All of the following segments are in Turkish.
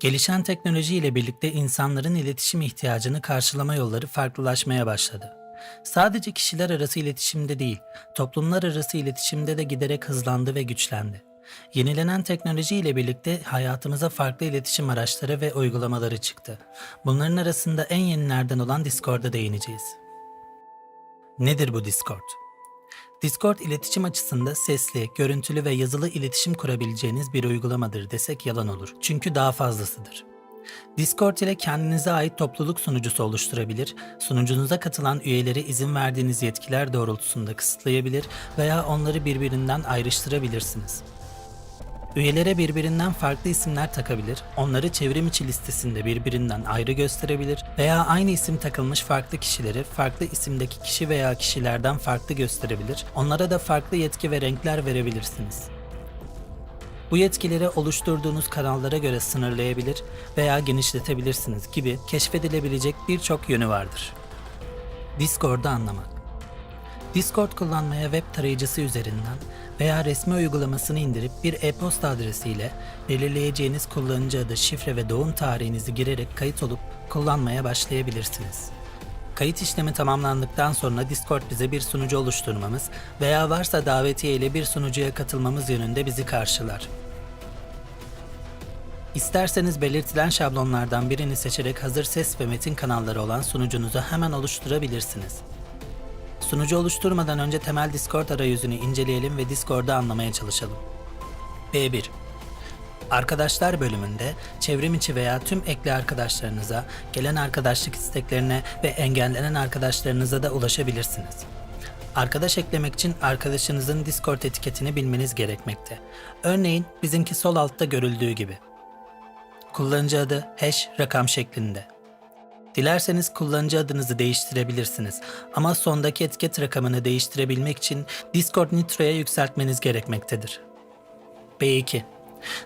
Gelişen teknoloji ile birlikte insanların iletişim ihtiyacını karşılama yolları farklılaşmaya başladı. Sadece kişiler arası iletişimde değil, toplumlar arası iletişimde de giderek hızlandı ve güçlendi. Yenilenen teknoloji ile birlikte hayatımıza farklı iletişim araçları ve uygulamaları çıktı. Bunların arasında en yenilerden olan Discord'a değineceğiz. Nedir bu Discord? Discord iletişim açısında sesli, görüntülü ve yazılı iletişim kurabileceğiniz bir uygulamadır desek yalan olur. Çünkü daha fazlasıdır. Discord ile kendinize ait topluluk sunucusu oluşturabilir, sunucunuza katılan üyeleri izin verdiğiniz yetkiler doğrultusunda kısıtlayabilir veya onları birbirinden ayrıştırabilirsiniz. Üyelere birbirinden farklı isimler takabilir, onları çevrim içi listesinde birbirinden ayrı gösterebilir veya aynı isim takılmış farklı kişileri farklı isimdeki kişi veya kişilerden farklı gösterebilir, onlara da farklı yetki ve renkler verebilirsiniz. Bu yetkileri oluşturduğunuz kanallara göre sınırlayabilir veya genişletebilirsiniz gibi keşfedilebilecek birçok yönü vardır. Discord'u anlamak Discord kullanmaya web tarayıcısı üzerinden veya resmi uygulamasını indirip bir e-posta adresiyle belirleyeceğiniz kullanıcı adı, şifre ve doğum tarihinizi girerek kayıt olup kullanmaya başlayabilirsiniz. Kayıt işlemi tamamlandıktan sonra Discord bize bir sunucu oluşturmamız veya varsa davetiye ile bir sunucuya katılmamız yönünde bizi karşılar. İsterseniz belirtilen şablonlardan birini seçerek hazır ses ve metin kanalları olan sunucunuzu hemen oluşturabilirsiniz. Sunucu oluşturmadan önce temel Discord arayüzünü inceleyelim ve Discord'u anlamaya çalışalım. B1 Arkadaşlar bölümünde çevrim içi veya tüm ekli arkadaşlarınıza, gelen arkadaşlık isteklerine ve engellenen arkadaşlarınıza da ulaşabilirsiniz. Arkadaş eklemek için arkadaşınızın Discord etiketini bilmeniz gerekmekte. Örneğin bizimki sol altta görüldüğü gibi. Kullanıcı adı hash rakam şeklinde. Dilerseniz kullanıcı adınızı değiştirebilirsiniz ama sondaki etiket rakamını değiştirebilmek için Discord Nitro'ya yükseltmeniz gerekmektedir. B2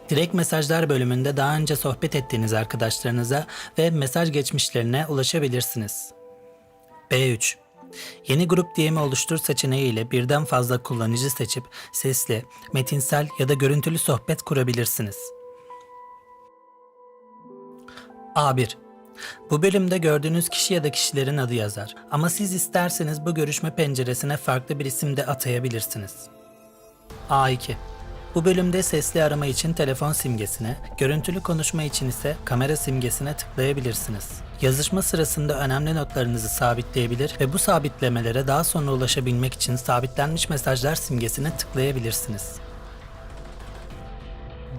Direkt mesajlar bölümünde daha önce sohbet ettiğiniz arkadaşlarınıza ve mesaj geçmişlerine ulaşabilirsiniz. B3 Yeni grup diyemi oluştur seçeneği ile birden fazla kullanıcı seçip sesli, metinsel ya da görüntülü sohbet kurabilirsiniz. A1 bu bölümde gördüğünüz kişi ya da kişilerin adı yazar. Ama siz isterseniz bu görüşme penceresine farklı bir isim de atayabilirsiniz. A2 Bu bölümde sesli arama için telefon simgesine, görüntülü konuşma için ise kamera simgesine tıklayabilirsiniz. Yazışma sırasında önemli notlarınızı sabitleyebilir ve bu sabitlemelere daha sonra ulaşabilmek için sabitlenmiş mesajlar simgesine tıklayabilirsiniz.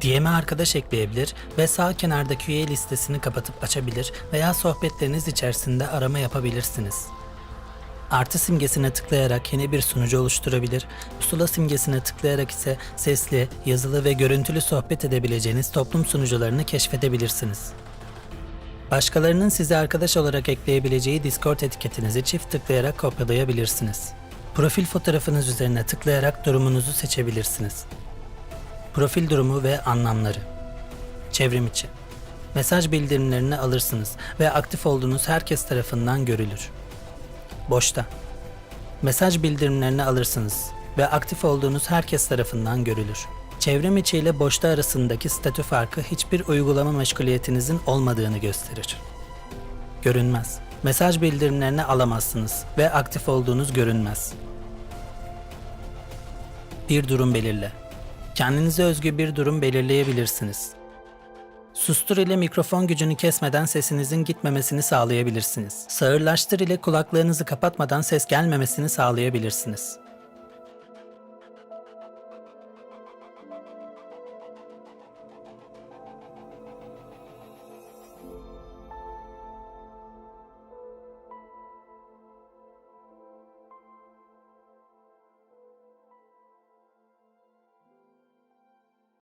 DM'e arkadaş ekleyebilir ve sağ kenardaki üye listesini kapatıp açabilir veya sohbetleriniz içerisinde arama yapabilirsiniz. Artı simgesine tıklayarak yeni bir sunucu oluşturabilir, pusula simgesine tıklayarak ise sesli, yazılı ve görüntülü sohbet edebileceğiniz toplum sunucularını keşfedebilirsiniz. Başkalarının size arkadaş olarak ekleyebileceği Discord etiketinizi çift tıklayarak kopyalayabilirsiniz. Profil fotoğrafınız üzerine tıklayarak durumunuzu seçebilirsiniz. Profil durumu ve anlamları. Çevrim içi. Mesaj bildirimlerini alırsınız ve aktif olduğunuz herkes tarafından görülür. Boşta. Mesaj bildirimlerini alırsınız ve aktif olduğunuz herkes tarafından görülür. Çevrim içi ile boşta arasındaki statü farkı hiçbir uygulama meşguliyetinizin olmadığını gösterir. Görünmez. Mesaj bildirimlerini alamazsınız ve aktif olduğunuz görünmez. Bir durum belirle kendinize özgü bir durum belirleyebilirsiniz. Sustur ile mikrofon gücünü kesmeden sesinizin gitmemesini sağlayabilirsiniz. Sağırlaştır ile kulaklarınızı kapatmadan ses gelmemesini sağlayabilirsiniz.